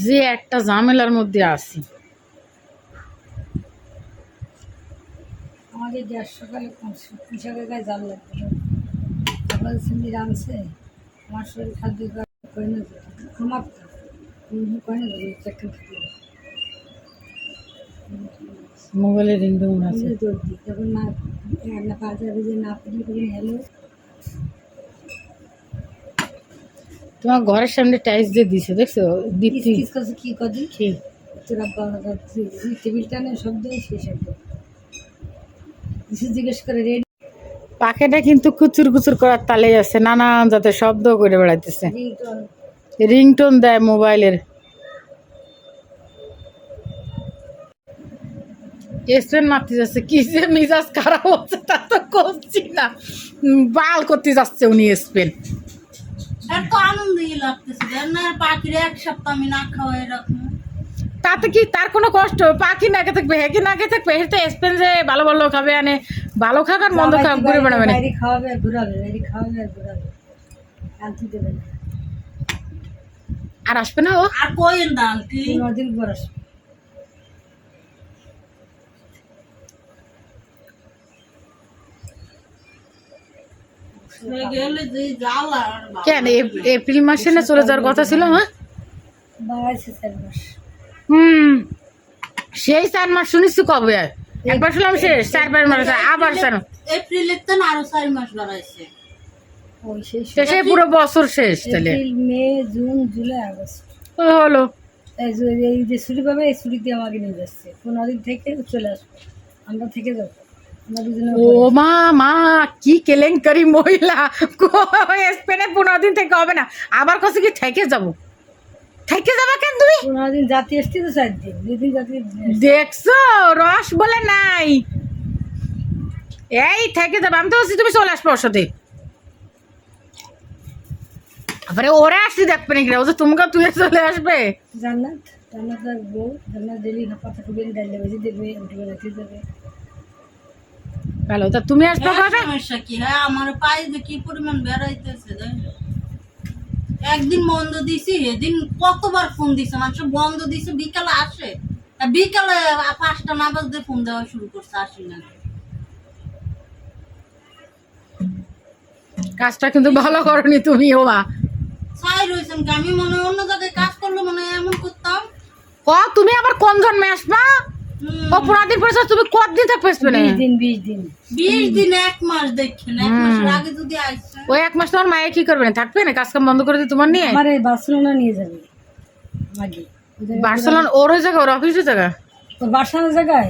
যে একটা ঝামেলার মধ্যে আছি। আমাদের গ্যাস সকালে কৃষকের গায়ে জাল লাগবে। সকালে সিন্দি রাঁধছে আমার শরীর খাদ্য করে না করে না চাকরি মোবাইলে আছে। যখন না রান্না যে না পেলে তোমার ঘরের সামনে টাইলস দিয়ে দিছে দেখছ? দীপ্তি কি কি? তোরা টেবিলটা না শব্দ সেই শব্দ কিছু জিজ্ঞেস করে রেডি পাখিটা কিন্তু কুচুর কুচুর করার তালে আছে নানান যাতে শব্দ করে বেড়াইতেছে। রিংটোন দেয় মোবাইলের। স্ট্রেন মারতে যাচ্ছে কি যে মিজাজ খারাপ হচ্ছে তা তো করছি না। বাল করতে যাচ্ছে উনি স্পেন আনন্দই লাগতেছে না পাখির এক সপ্তাহ আমি না খাওয়াই রাখব। তাতে কি তার কোনো কষ্ট? পাখি নাকে থাকবে হ্যাঁ কি নাকে থাকবে? হেঁটে স্পেন যে ভালো ভালো খাবে আনে ভালো খাবে আর মন্দ খাবে ঘুরে বেড়াবে না। খাওয়াবে আর ঘুরাবে খাওয়াবে ঘুরাবে। আনতে দেবে? না আর আসবে না ও? আর কইন না দিন পর আসবে কেন এপ- এপ্রিল মাসে না চলে যাওয়ার কথা ছিল হ্যাঁ? হুম সেই চার মাস শুনেছি কবে? একবার শুনলাম শেষ চার পাঁচ মাস আবার চার এপ্রিলের তো আরও চার মাস বাড়াইছে ওই শেষে পুরো বছর শেষ তাহলে। মে জুন জুলাই আগস্ট। ও হলো। এই যে এই যে ছুটি পাবে এই ছুটিতে আমাকে নিয়ে যাচ্ছে। পনেরো দিন থেকে চলে আসব। আমরা থেকে যাব। ও মা মা কি কেলেঙ্কারি মহিলা। স্পেনে পনেরো দিন থেকে হবে না। আবার কাছে কি থেকে যাব? থেকে যাবা কেন তুমি? পনেরো দিন জাতি এসছি তো চার দিন। দুই দিন জাতি দেখছ রস বলে নাই। এই থেকে যাবে আমি তো বলছি তুমি চলে আসবে সাথে তারপরে ওরা আসলে দেখবে নাকি ও যে তোমাকে তুই চলে আসবে। জান্নাত জান্নাত আর জান্নাত ডেলি কথা খুবই বেজে দেবে উঠে বেড়াতে দেবে ভালো। তা তুমি আসবে হ্যাঁ, কবে? সমস্যা কি? হ্যাঁ আমার পায়ে যে কি পরিমাণ বেড়াইতেছে একদিন বন্ধ দিছি এদিন কতবার ফোন দিছে মানুষ বন্ধ দিছে বিকালে আসে। বিকালে পাঁচটা না বাজতে ফোন দেওয়া শুরু করছে আসি না। কাজটা কিন্তু ভালো করনি তুমি ছাই রয়েছেন আমি মনে অন্য জায়গায় কাজ করলে মনে হয় এমন করতাম। ক তুমি আবার কোন জন্মে আসবা? হুম, পয়সা তুমি কতদিন থাকবে বিশ দিন বিশ দিন। বিশ দিন এক মাস দেখছেন এক মাসের আগে যদি আসছে ওই এক মাস তোমার মায়ে কি করবে না? থাকবে না? কাজকাম বন্ধ করে দিয়ে তোমার নিয়ে? আমার এই বার্সেলোনা নিয়ে যাবে। আগে। বার্সেলোনা ওর ওই জায়গা ওর অফিসের জায়গা? তোর বার্সেলোনা জায়গায়?